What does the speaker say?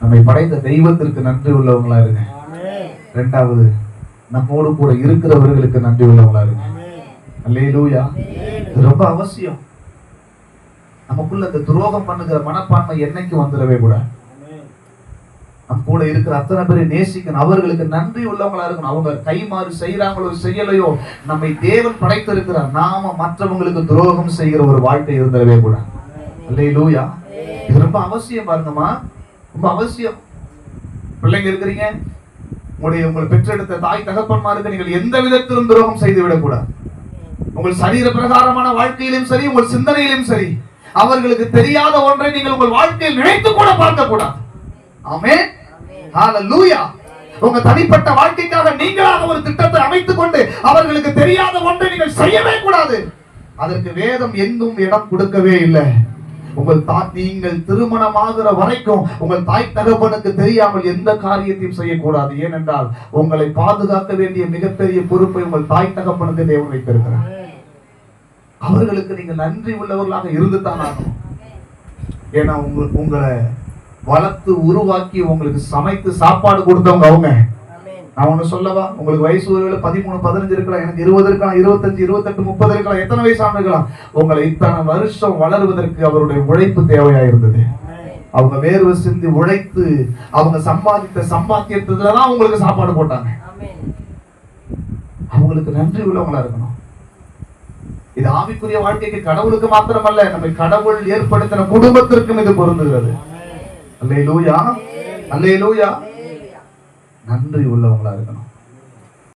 நம்மை படைத்த தெய்வத்திற்கு நன்றி உள்ளவங்களா இருங்க. ரெண்டாவது நம்மோடு கூட இருக்கிறவர்களுக்கு நன்றி உள்ளவங்களா இருங்க. அல்லேலூயா. இது ரொம்ப அவசியம். நமக்குள்ள இந்த துரோகம் பண்ணுகிற மனப்பான்மை என்னைக்கு வந்துடவே கூட. நம்ம கூட இருக்கிற அத்தனை பேரை நேசிக்கணும் அவர்களுக்கு நன்றி உள்ளவங்களா இருக்கணும். அவங்க கைமாறு செய்யறாங்களோ செய்யலையோ நம்மை தேவன் படைத்திருக்கிறார். நாம மற்றவங்களுக்கு துரோகம் செய்கிற ஒரு வாழ்க்கை இருந்துடவே கூட. அல்லேலூயா. இது ரொம்ப அவசியம் பாருங்கம்மா. ரொம்ப அவசியம். பிள்ளைங்க இருக்கிறீங்க. உங்களுடைய உங்களை பெற்றெடுத்த தாய் தகப்பன்மாருக்கு நீங்கள் எந்த விதத்திலும் துரோகம் செய்து விடக்கூடாது உங்கள் சரீர பிரகாரமான வாழ்க்கையிலும் சரி உங்கள் சிந்தனையிலும் சரி அவர்களுக்கு தெரியாத ஒன்றை நீங்கள் உங்கள் வாழ்க்கையில் நினைத்து கூட பார்க்க கூடாது ஆமென். ஹalleluya. உங்க தனிப்பட்ட வாழ்க்கைக்காக நீங்களாக ஒரு திட்டத்தை அமைத்துக் கொண்டு அவர்களுக்கு தெரியாத ஒன்றை நீங்கள் செய்யவே கூடாது. அதற்கு வேதம் எங்கும் இடம் கொடுக்கவே இல்லை. உங்கள் தா நீங்கள் திருமணமாகிற வரைக்கும் உங்கள் தாய் தகப்பனுக்கு தெரியாமல் எந்த காரியத்தையும் செய்யக்கூடாது. ஏனென்றால் உங்களை பாதுகாக்க வேண்டிய மிகப்பெரிய பொறுப்பை உங்கள் தாய் தகப்பனுக்கு தேவன் வைத்திருக்கிறார். அவர்களுக்கு நீங்க நன்றி உள்ளவர்களாக இருந்துதான் ஆகணும். ஏன்னா உங்களுக்கு உங்களை வளர்த்து உருவாக்கி உங்களுக்கு சமைத்து சாப்பாடு கொடுத்தவங்க அவங்க. நான் ஒண்ணு சொல்லவா? உங்களுக்கு வயசு ஒரு பதிமூணு பதினஞ்சு இருக்கலாம் எனக்கு இருபது இருக்கலாம் இருபத்தஞ்சு இருபத்தெட்டு முப்பது இருக்கலாம் எத்தனை வயசு ஆண்டு இருக்கலாம் உங்களை இத்தனை வருஷம் வளருவதற்கு அவருடைய உழைப்பு தேவையா இருந்தது. அவங்க வேர்வை சிந்தி உழைத்து அவங்க சம்பாதித்த சம்பாத்தியத்துலதான் அவங்களுக்கு உங்களுக்கு சாப்பாடு போட்டாங்க. அவங்களுக்கு நன்றி உள்ளவங்களா இருக்கணும். இது ஆவிக்குரிய வாழ்க்கைக்கு கடவுளுக்கு மாத்திரமல்ல நம்ம கடவுள் ஏற்படுத்தின குடும்பத்திற்கும் இது பொருந்துகிறது. அல்லேலூயா. அல்லேலூயா. நன்றி உள்ளவங்களாக இருக்கணும்.